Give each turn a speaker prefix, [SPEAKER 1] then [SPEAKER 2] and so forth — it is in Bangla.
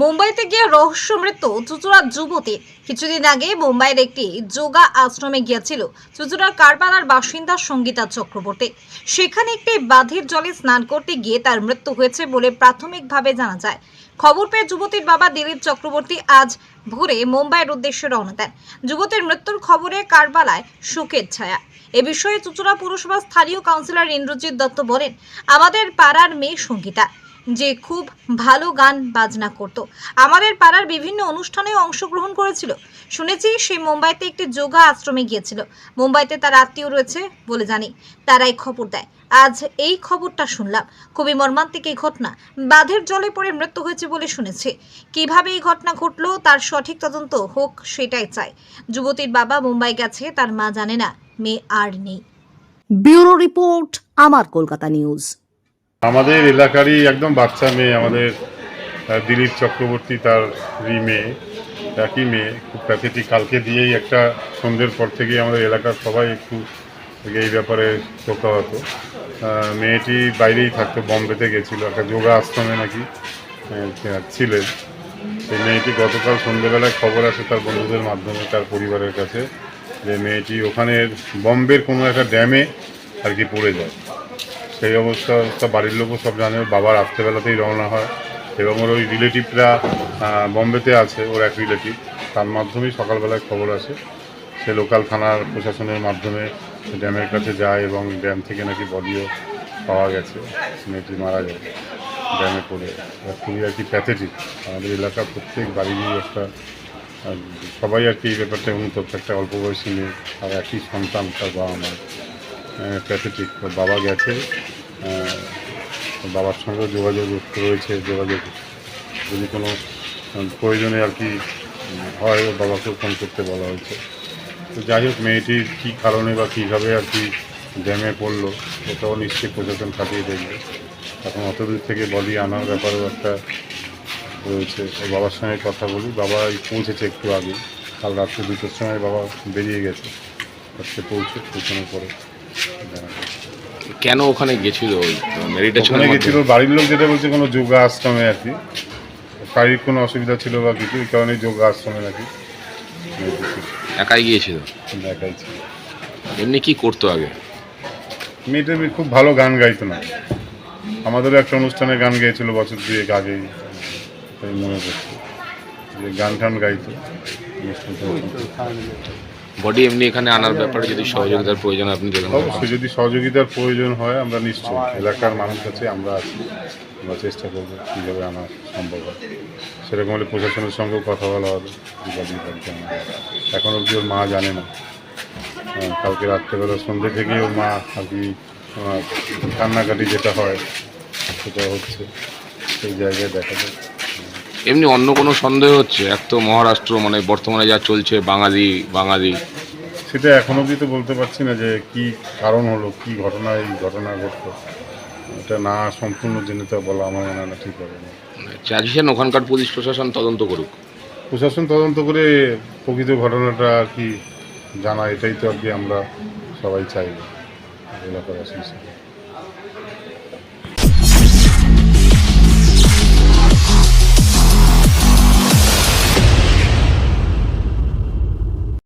[SPEAKER 1] মুম্বাইতে গিয়ে রহস্য মৃত্যু যুবতী। কিছুদিন আগে মুম্বাইয়ের একটি যোগা আশ্রমে গিয়েছিল চুচুড়ার কারবালার বাসিন্দা সঙ্গীতা চক্রবর্তী। সেখানে একটি বাঁধের জলে স্নান করতে গিয়ে তার মৃত্যু হয়েছে বলে প্রাথমিকভাবে জানা যায়। খবর পেয়ে যুবতীর বাবা দিলীপ চক্রবর্তী আজ ভোরে মুম্বাইয়ের উদ্দেশ্যে রওনা দেন। যুবতীর মৃত্যুর খবরে কারবালায় শোকের ছায়া। এ বিষয়ে চুচুড়া পুরসভার স্থানীয় কাউন্সিলর ইন্দ্রজিৎ দত্ত বলেন, আমাদের পাড়ার মেয়ে সঙ্গীতা। যে খুব ভালো গান বাজনা করত। আমাদের পাড়ার বিভিন্ন অনুষ্ঠানে অংশগ্রহণ করেছিল। শুনেছি সে মুম্বাইতে একটি যোগা আশ্রমে গিয়েছিল। মুম্বাইতে তার আত্মীয় রয়েছে বলে জানি। তারাই খবর দেয়। আজ এই খবরটা শুনলাম। খুবই মর্মান্তিক এই ঘটনা। বাঁধের জলে পড়ে মৃত্যু হয়েছে বলে শুনেছি। কীভাবে এই ঘটনা ঘটলো, তার সঠিক তদন্ত হোক সেটাই চাই। যুবতীর বাবা মুম্বাই গেছে, তার মা জানে না। মেয়ে আর নেই।
[SPEAKER 2] ব্যুরো রিপোর্ট, আমার কলকাতা নিউজ।
[SPEAKER 3] আমাদের এলাকারই একদম বাচ্চা মেয়ে, আমাদের দিলীপ চক্রবর্তী তার রি মেয়ে, একই মেয়ে, খুব প্যাথেটিক কালকে দিয়েই একটা সন্ধ্যের পর থেকেই আমাদের এলাকার সবাই একটু এই ব্যাপারে চোখা হতো মেয়েটি বাইরেই থাকতো, বম্বেতে গেছিল, একটা যোগা আশ্রমে নাকি ছিলেন। সেই মেয়েটি গতকাল সন্ধ্যেবেলায় খবর আসে তার বন্ধুদের মাধ্যমে, তার পরিবারের কাছে, যে মেয়েটি ওখানে বম্বের কোনো একটা ড্যামে আর কি পড়ে যায়। সেই অবস্থা অবস্থা বাড়ির লোকও সব জানে, বাবা রাত্রেবেলাতেই রওনা হয়। এবং ওর ওই রিলেটিভরা বম্বেতে আছে, ওর এক রিলেটিভ। তার মাধ্যমেই সকালবেলায় খবর আসে। সে লোকাল থানার প্রশাসনের মাধ্যমে ড্যামের কাছে যায় এবং ড্যাম থেকে নাকি বডিও পাওয়া গেছে। মেয়েটি মারা যায় ড্যামে পড়ে। খুবই আর কি প্যাথেটিক আমাদের এলাকার প্রত্যেক বাড়িরই একটা সবাই আর কি এই ব্যাপারটা অনুতপ্ত একটা অল্প বয়সী মেয়ে, আর একই সন্তান তার বাবা মার প্যাথেটিক বাবা গেছে বাবার সঙ্গেও যোগাযোগ রয়েছে, যোগাযোগ যদি কোনো প্রয়োজনে আর কি হয় বাবাকেও ফোন করতে বলা হয়েছে। তো যাই হোক মেয়েটির কী কারণে বা কীভাবে আর কি ড্যামে পড়ল ওটাও নিশ্চয়ই প্রশাসন কাটিয়ে দেখবে। এখন অত দূর থেকে বডি আনার ব্যাপারেও একটা রয়েছে। বাবার সঙ্গে কথা বলি। বাবা পৌঁছেছে একটু আগে। কাল রাত্রে দুটোর সময় বাবা বেরিয়ে গেছে। আজকে পৌঁছে পৌঁছানোর পরে জানা।
[SPEAKER 4] কেন ওখানে গেছিল? মেডিটেশন
[SPEAKER 3] ওখানে গেছিল বাড়ির লোক যেটা বলছে কোনো যোগা আশ্রমে আর কি। শারীরিক কোনো অসুবিধা ছিল বা কিছু এই কারণে যোগা আশ্রমে নাকি।
[SPEAKER 4] একাই গিয়েছিল?
[SPEAKER 3] একাই ছিল।
[SPEAKER 4] এমনি কি করতো আগে?
[SPEAKER 3] মেয়েটা খুব ভালো গান গাইতো না। আমাদেরও একটা অনুষ্ঠানে গান গেয়েছিল বছর দুয়েক আগেই। তাই মনে করছে যে গান টান গাইতো। অনুষ্ঠান।
[SPEAKER 4] বডি এমনি এখানে আনার ব্যাপারে যদি সহযোগিতার প্রয়োজন হয় আপনি দেবেন
[SPEAKER 3] অবশ্যই যদি সহযোগিতার প্রয়োজন হয় আমরা নিশ্চয়ই। এলাকার মানুষ কাছে আমরা আছি। আমরা চেষ্টা করব কীভাবে আনা সম্ভব হয়। সেরকম হলে প্রশাসনের সঙ্গেও কথা বলা হবে। এখন অবধি ওর মা জানে না। কালকে রাত্রেবেলা সন্ধ্যে থেকেই ওর মা আর কি কান্নাকাটি যেটা হয় সেটা হচ্ছে। সেই জায়গায় দেখা যায়
[SPEAKER 4] এমনি অন্য কোনো সন্দেহ হচ্ছে? এক তো মহারাষ্ট্র মানে বর্তমানে যা চলছে বাঙালি বাঙালি।
[SPEAKER 3] সেটা এখন অবধি তো বলতে পারছি না যে কি কারণ হলো কি ঘটনা এই ঘটনা ঘটলো। এটা না সম্পূর্ণ জেনে তো বলা আমার মনে হয় না ঠিক হবে। না
[SPEAKER 4] চাইছেন ওখানকার পুলিশ প্রশাসন তদন্ত করুক।
[SPEAKER 3] প্রশাসন তদন্ত করে প্রকৃত ঘটনাটা আর কি জানা এটাই তো আর কি আমরা সবাই চাইব। হিসেবে